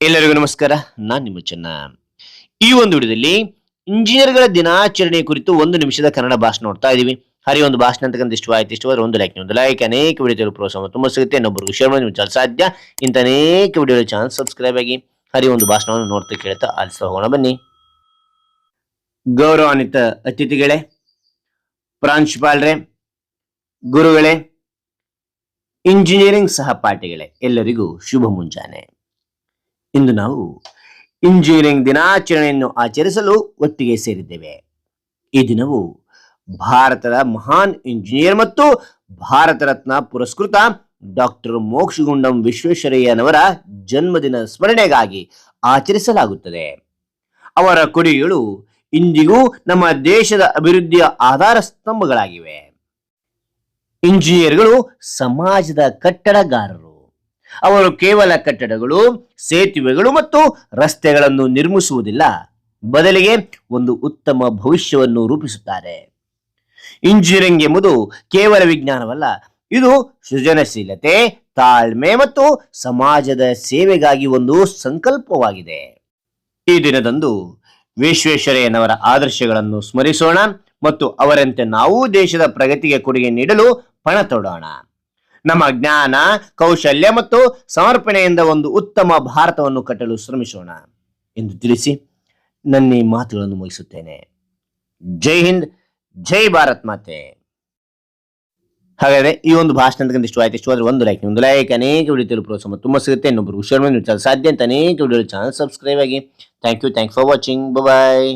ಎಲ್ಲರಿಗೂ ನಮಸ್ಕಾರ. ನಾನು ನಿಮ್ಮ ಚೆನ್ನ. ಈ ಒಂದು ವಿಡಿಯೋದಲ್ಲಿ ಇಂಜಿನಿಯರ್ಗಳ ದಿನಾಚರಣೆ ಕುರಿತು ಒಂದು ನಿಮಿಷದ ಕನ್ನಡ ಭಾಷಣ ನೋಡ್ತಾ ಇದೀವಿ. ಹರಿ ಒಂದು ಭಾಷಣ ಅಂತಕ್ಕಂಥ ಇಷ್ಟವಾಯ್ತು ಇಷ್ಟವಾದ್ರೆ ಒಂದು ಲೈಕ್ ಒಂದು ಲೈಕ್ ಅನೇಕ ವಿಡಿಯೋ ಪ್ರೋತ್ಸಾಹ ತುಂಬ ಸಿಗುತ್ತೆ. ಇನ್ನೊಬ್ಬರು ಶೇರ್ ಮಾಡಿ ಚಾಲ ಸಾಧ್ಯ. ಇಂಥ ಅನೇಕ ವಿಡಿಯೋ ಚಾನಲ್ ಸಬ್ಸ್ಕ್ರೈಬ್ ಆಗಿ ಹರಿ ಒಂದು ಭಾಷಣವನ್ನು ನೋಡ್ತಾ ಕೇಳ್ತಾ ಆಲಿಸ್ತಾ ಹೋಗೋಣ. ಬನ್ನಿ. ಗೌರವಾನ್ವಿತ ಅತಿಥಿಗಳೇ, ಪ್ರಾಂಶುಪಾಲರೇ, ಗುರುಗಳೇ, ಇಂಜಿನಿಯರಿಂಗ್ ಸಹಪಾಠಿಗಳೇ, ಎಲ್ಲರಿಗೂ ಶುಭ ಮುಂಜಾನೆ. ಇಂದು ನಾವು ಇಂಜಿನಿಯರಿಂಗ್ ದಿನಾಚರಣೆಯನ್ನು ಆಚರಿಸಲು ಒಟ್ಟಿಗೆ ಸೇರಿದ್ದೇವೆ. ಈ ದಿನವು ಭಾರತದ ಮಹಾನ್ ಇಂಜಿನಿಯರ್ ಮತ್ತು ಭಾರತ ರತ್ನ ಪುರಸ್ಕೃತ ಡಾಕ್ಟರ್ ಮೋಕ್ಷಗುಂಡಂ ವಿಶ್ವೇಶ್ವರಯ್ಯನವರ ಜನ್ಮದಿನ ಸ್ಮರಣೆಗಾಗಿ ಆಚರಿಸಲಾಗುತ್ತದೆ. ಅವರ ಕೊಡುಗೆಗಳು ಇಂದಿಗೂ ನಮ್ಮ ದೇಶದ ಅಭಿವೃದ್ಧಿಯ ಆಧಾರ ಸ್ತಂಭಗಳಾಗಿವೆ. ಇಂಜಿನಿಯರ್ಗಳು ಸಮಾಜದ ಕಟ್ಟಡಗಾರರು. ಅವರು ಕೇವಲ ಕಟ್ಟಡಗಳು, ಸೇತುವೆಗಳು ಮತ್ತು ರಸ್ತೆಗಳನ್ನು ನಿರ್ಮಿಸುವುದಿಲ್ಲ. ಬದಲಿಗೆ ಒಂದು ಉತ್ತಮ ಭವಿಷ್ಯವನ್ನು ರೂಪಿಸುತ್ತಾರೆ. ಇಂಜಿನಿಯರಿಂಗ್ ಎಂಬುದು ಕೇವಲ ವಿಜ್ಞಾನವಲ್ಲ, ಇದು ಸೃಜನಶೀಲತೆ, ತಾಳ್ಮೆ ಮತ್ತು ಸಮಾಜದ ಸೇವೆಗಾಗಿ ಒಂದು ಸಂಕಲ್ಪವಾಗಿದೆ. ಈ ದಿನದಂದು ವಿಶ್ವೇಶ್ವರಯ್ಯನವರ ಆದರ್ಶಗಳನ್ನು ಸ್ಮರಿಸೋಣ ಮತ್ತು ಅವರಂತೆ ನಾವು ದೇಶದ ಪ್ರಗತಿಗೆ ಕೊಡುಗೆ ನೀಡಲು ಪಣ ತೊಡೋಣ. ನಮ್ಮ ಜ್ಞಾನ, ಕೌಶಲ್ಯ ಮತ್ತು ಸಮರ್ಪಣೆಯಿಂದ ಒಂದು ಉತ್ತಮ ಭಾರತವನ್ನು ಕಟ್ಟಲು ಶ್ರಮಿಸೋಣ ಎಂದು ತಿಳಿಸಿ ನನ್ನ ಈ ಮಾತುಗಳನ್ನು ಮುಗಿಸುತ್ತೇನೆ. ಜೈ ಹಿಂದ್, ಜೈ ಭಾರತ್ ಮಾತೆ. ಹಾಗಾದ್ರೆ ಈ ಒಂದು ಭಾಷಣ ಇಷ್ಟು ಇಷ್ಟ ಆಯ್ತು ಆದರೆ ಒಂದು ಲೈಕ್ ಒಂದು ಲೈಕ್ ಅನೇಕ ವಿಡಿಯೋ ಪ್ರೋತ್ಸಾಹ ತುಂಬ ಸಿಗುತ್ತೆ. ಇನ್ನೊಬ್ಬರು ಹುಷಾರ್ ಸಾಧ್ಯ ಅಂತ ಅನೇಕ ವಿಡಿಯೋ ಚಾನಲ್ ಸಬ್ಸ್ಕ್ರೈಬ್ ಆಗಿ. Thank you thank for watching bye